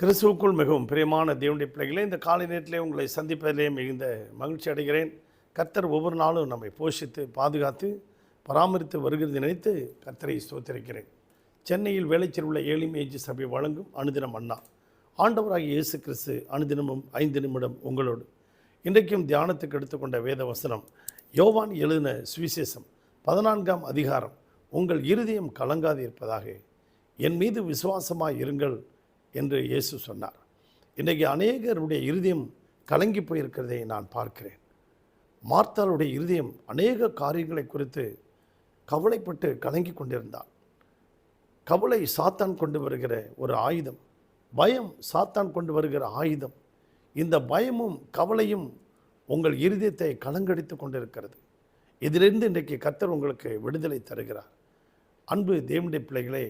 கிறிஸ்துவுக்குள் மிகவும் பிரியமான தேவனுடைய பிள்ளைகளே இந்த காலை நேரத்திலே உங்களை சந்திப்பதிலே மிகுந்த மகிழ்ச்சி அடைகிறேன். கர்த்தர் ஒவ்வொரு நாளும் நம்மை போஷித்து பாதுகாத்து பராமரித்து வருகிறது நினைத்து கர்த்தரை ஸ்தோத்திருக்கிறேன். சென்னையில் வேலைச்சல் உள்ள ஏழிமேஜி சபை வழங்கும் அனுதினம் அண்ணா. ஆண்டவராகிய இயேசு கிறிஸ்து அனுதினமும் ஐந்து நிமிடம் உங்களோடு. இன்றைக்கும் தியானத்துக்கு எடுத்துக்கொண்ட வேத வசனம் யோவான் எழுதின சுவிசேஷம் பதினான்காம் அதிகாரம் உங்கள் இருதயம் கலங்காது இருப்பதாக. என் மீது விசுவாசமாய் இருங்கள் என்று இயேசு சொன்னார். இன்றைக்கு அநேகருடைய இருதயம் கலங்கி போயிருக்கிறதை நான் பார்க்கிறேன். மார்த்தாளுடைய இருதயம் அநேக காரியங்களை குறித்து கவலைப்பட்டு கலங்கி கொண்டிருந்தார். கவலை சாத்தான் கொண்டு வருகிற ஒரு ஆயுதம் பயம் சாத்தான் கொண்டு வருகிற ஆயுதம் இந்த பயமும் கவலையும் உங்கள் இருதயத்தை கலங்கடித்து கொண்டிருக்கிறது. இதிலிருந்து இன்றைக்கு கர்த்தர் உங்களுக்கு விடுதலை தருகிறார். அன்பு தேவனுடைய பிள்ளைகளே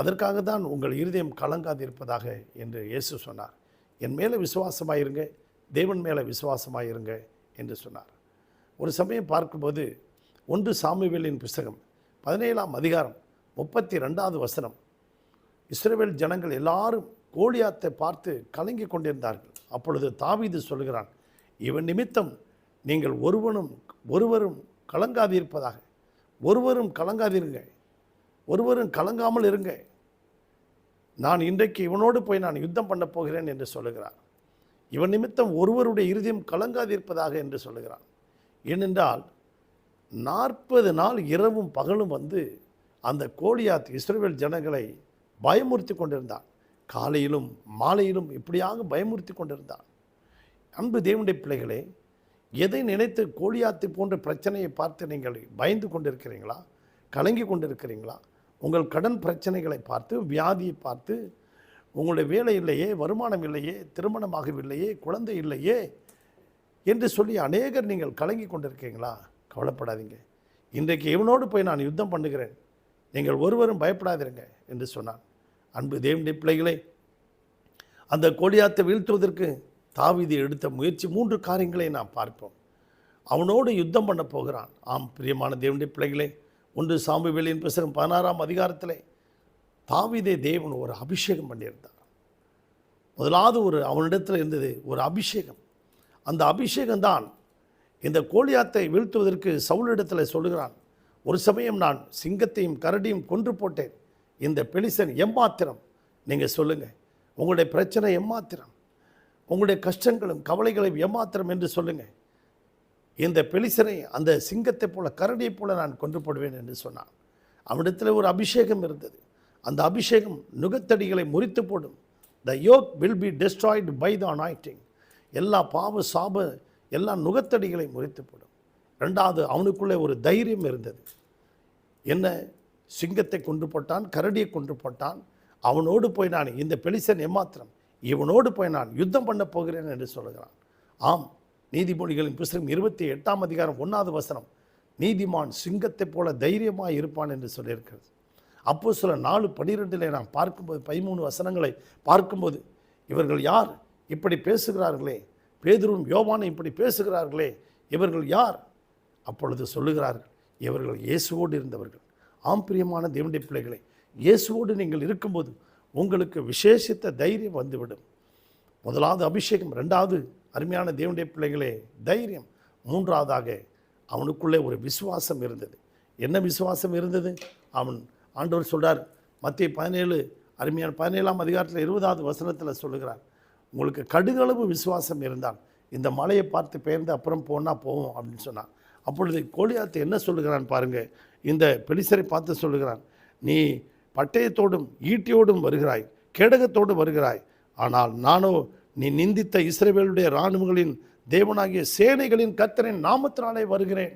அதற்காக தான் உங்கள் இருதயம் கலங்காதிருப்பதாக என்று இயேசு சொன்னார். என் மேலே விசுவாசமாயிருங்க தேவன் மேலே விசுவாசமாயிருங்க என்று சொன்னார். ஒரு சமயம் பார்க்கும்போது ஒன்று சாமுவேலின் புஸ்தகம் பதினேழாம் அதிகாரம் முப்பத்தி ரெண்டாவது வசனம். இஸ்ரேவேல் ஜனங்கள் எல்லாரும் கோலியாத்தை பார்த்து கலங்கி கொண்டிருந்தார்கள். அப்பொழுது தாவீது சொல்கிறான் இவன் நிமித்தம் நீங்கள் ஒருவனும் ஒருவரும் கலங்காதிருப்பதாக ஒருவரும் கலங்காதிருங்க ஒருவரும் கலங்காமல் இருங்க. நான் இன்றைக்கு இவனோடு போய் நான் யுத்தம் பண்ண போகிறேன் என்று சொல்லுகிறான் இவன் நிமித்தம் ஒருவருடைய இருதயம் கலங்காதிருப்பதாக என்று சொல்லுகிறான் ஏனென்றால் நாற்பது நாள் இரவும் பகலும் வந்து அந்த கோலியாத் இஸ்ரேல் ஜனங்களை பயமுறுத்தி கொண்டிருந்தான். காலையிலும் மாலையிலும் இப்படியாக பயமுறுத்தி கொண்டிருந்தான். அன்பு தேவனுடைய பிள்ளைகளே எதை நினைத்து கோழியாத்து போன்ற பிரச்சனையை பார்த்து நீங்கள் பயந்து கொண்டிருக்கிறீங்களா? கலங்கி கொண்டிருக்கிறீங்களா? உங்கள் கடன் பிரச்சனைகளை பார்த்து வியாதியை பார்த்து உங்களுடைய வேலை இல்லையே வருமானம் இல்லையே திருமணமாகவில்லையே குழந்தை இல்லையே என்று சொல்லி அநேகர் நீங்கள் கலங்கி கொண்டிருக்கீங்களா? கவலைப்படாதீங்க. இன்றைக்கு இவனோடு போய் நான் யுத்தம் பண்ணுகிறேன். நீங்கள் ஒருவரும் பயப்படாதிருங்க என்று சொன்னான். அன்பு தேவனுடைய பிள்ளைகளே அந்த கோலியாத்தை வீழ்த்துவதற்கு தாவிதி எடுத்த முயற்சி மூன்று காரியங்களை நாம் பார்ப்போம். அவனோடு யுத்தம் பண்ண போகிறான். ஆம் பிரியமான தேவனுடைய பிள்ளைகளே ஒன்று சாம்புவேலின் புஸ்தகம் பதினாறாம் அதிகாரத்தில் தாவிதே தேவன் ஒரு அபிஷேகம் பண்ணியிருந்தார். முதலாவது ஒரு அவனிடத்தில் இருந்தது ஒரு அபிஷேகம். அந்த அபிஷேகம்தான் இந்த கோழியாத்தை வீழ்த்துவதற்கு சவுளிடத்தில் சொல்லுகிறான் ஒரு சமயம் நான் சிங்கத்தையும் கரடியும் கொன்று போட்டேன். இந்த பெலிசன் எம்மாத்திரம்? நீங்கள் சொல்லுங்கள் உங்களுடைய பிரச்சனை எம்மாத்திரம்? உங்களுடைய கஷ்டங்களும் கவலைகளும் எம்மாத்திரம் என்று சொல்லுங்கள் இந்த பெலிசனை அந்த சிங்கத்தை போல கரடியைப் போல நான் கொன்று போடுவேன் என்று சொன்னான். அவனிடத்தில் ஒரு அபிஷேகம் இருந்தது. அந்த அபிஷேகம் நுகத்தடிகளை முறித்து போடும். The yoke will be destroyed by the anointing எல்லா பாவ சாப எல்லா நுகத்தடிகளை முறித்து போடும். ரெண்டாவது அவனுக்குள்ளே ஒரு தைரியம் இருந்தது. என்ன? சிங்கத்தை கொண்டு போட்டான் கரடியை கொண்டு போட்டான். அவனோடு போய் நான் இந்த பெலிசன் ஏமாத்திரம். இவனோடு போய் நான் யுத்தம் பண்ண போகிறேன் என்று சொல்கிறான் ஆம் நீதிமொழிகளின் புஸ்தகம் இருபத்தி எட்டாம் அதிகாரம் ஒன்றாவது வசனம் நீதிமான் சிங்கத்தைப் போல தைரியமாக இருப்பான் என்று சொல்லியிருக்கிறது. அப்போ சில நாலு பனிரெண்டில் நான் பார்க்கும்போது பதிமூணு வசனங்களை பார்க்கும்போது இவர்கள் யார்? இப்படி பேசுகிறார்களே. பேதுரும் யோவானும் இப்படி பேசுகிறார்களே. இவர்கள் யார்? அப்பொழுது சொல்லுகிறார்கள் இவர்கள் இயேசுவோடு இருந்தவர்கள். ஆம் பிரியமான தேவனுடைய பிள்ளைகளை இயேசுவோடு நீங்கள் இருக்கும்போது உங்களுக்கு விசேஷித்த தைரியம் வந்துவிடும். முதலாவது அபிஷேகம் ரெண்டாவது அருமையான தேவனுடைய பிள்ளைகளே தைரியம். மூன்றாவதாக அவனுக்குள்ளே ஒரு விசுவாசம் இருந்தது. என்ன விசுவாசம் இருந்தது? அவன் ஆண்டவர் சொல்கிறார் மத்திய பதினேழு அருமையான பதினேழாம் அதிகாரத்தில் இருபதாவது வசனத்தில் சொல்லுகிறார் உங்களுக்கு கடுகளவு விசுவாசம் இருந்தால் இந்த மலையை பார்த்து பெயர்ந்து அப்புறம் போனால் போவோம் அப்படின்னு சொன்னான் அப்பொழுது கோலியாத்து என்ன சொல்லுகிறான் பாருங்கள் இந்த பெலிசரை பார்த்து சொல்லுகிறான் நீ பட்டயத்தோடும் ஈட்டியோடும் வருகிறாய் கேடகத்தோடு வருகிறாய் ஆனால் நானோ நீ நிந்தித்த இஸ்ரேவேலுடைய இராணுவங்களின் தேவனாகிய சேனைகளின் கர்த்தரின் நாமத்தினாலே வருகிறேன்.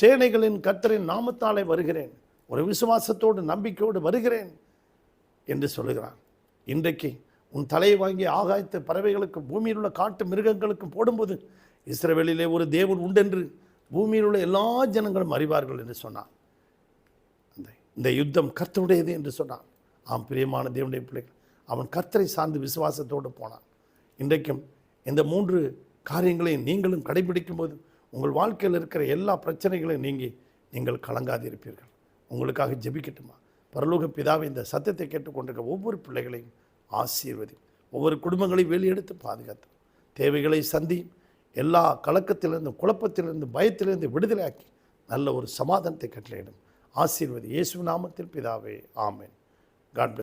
சேனைகளின் கத்தரின் நாமத்தாலே வருகிறேன். ஒரு விசுவாசத்தோடு நம்பிக்கையோடு வருகிறேன் என்று சொல்லுகிறான். இன்றைக்கு உன் தலையை வாங்கி ஆகாயத்து பறவைகளுக்கும் பூமியில் உள்ள காட்டு மிருகங்களுக்கும் போடும்போது இஸ்ரேவேலிலே ஒரு தேவன் உண்டென்று பூமியில் உள்ள எல்லா ஜனங்களும் அறிவார்கள் என்று சொன்னான். அந்த இந்த யுத்தம் கர்த்தருடையது என்று சொன்னான். ஆம் பிரியமான தேவனுடைய பிள்ளைகள் அவன் கர்த்தரை சார்ந்து விசுவாசத்தோடு போனான். இன்றைக்கும் இந்த மூன்று காரியங்களையும் நீங்களும் கடைபிடிக்கும் போது உங்கள் வாழ்க்கையில் இருக்கிற எல்லா பிரச்சனைகளையும் நீங்கி நீங்கள் கலங்காதிருப்பீர்கள். உங்களுக்காக ஜெபிக்கட்டுமா? பரலோக பிதாவை இந்த சத்தத்தை கேட்டுக்கொண்டிருக்க ஒவ்வொரு பிள்ளைகளையும் ஆசீர்வதி. ஒவ்வொரு குடும்பங்களையும் வெளியெடுத்து பாதுகாத்து தேவைகளை சந்தி எல்லா கலக்கத்திலிருந்து குழப்பத்திலிருந்து பயத்திலிருந்து விடுதலையாக்கி நல்ல ஒரு சமாதானத்தை கட்டளையிடும். ஆசீர்வதி. இயேசு நாமத்தில் பிதாவே. ஆமேன். காட்